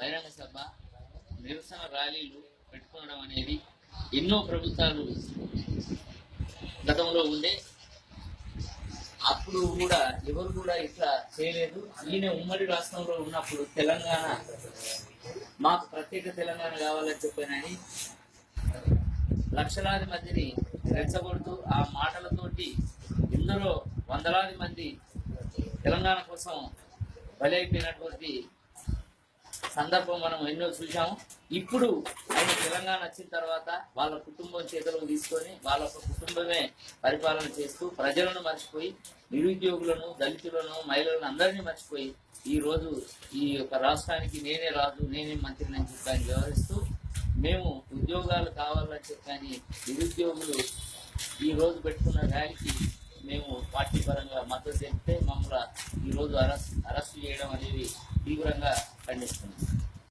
బహిరంగ సభ నిరసన ర్యాలీలు పెట్టుకోవడం అనేది ఎన్నో ప్రభుత్వాలు గతంలో ఉండే. అప్పుడు కూడా ఎవరు కూడా ఇట్లా చేయలేదు. ఈయన ఉమ్మడి రాష్ట్రంలో ఉన్నప్పుడు తెలంగాణ మాకు ప్రత్యేక తెలంగాణ కావాలని చెప్పానని లక్షలాది మందిని రెచ్చగొడుతూ ఆ మాటలతోటి ఇందులో వందలాది మంది తెలంగాణ కోసం బలైపోయినటువంటి సందర్భం మనం ఎన్నో చూసాము ఇప్పుడు ఆయన తెలంగాణ వచ్చిన తర్వాత వాళ్ళ కుటుంబం చేతులకు తీసుకొని వాళ్ళ కుటుంబమే పరిపాలన చేస్తూ ప్రజలను మర్చిపోయి నిరుద్యోగులను దళితులను మహిళలను అందరినీ మర్చిపోయి ఈ రోజు ఈ యొక్క రాష్ట్రానికి నేనే రాజు నేనే మంత్రిని అని చెప్పని వ్యవహరిస్తూ మేము ఉద్యోగాలు కావాలని చెప్పని నిరుద్యోగులు ఈ రోజు పెట్టుకున్న ర్యాలీకి మేము పార్టీ పరంగా మద్దతు తెలిపితే మమ్మల్ని ఈరోజు అరెస్ట్ అరెస్ట్ చేయడం అనేది తీవ్రంగా ఖండిస్తుంది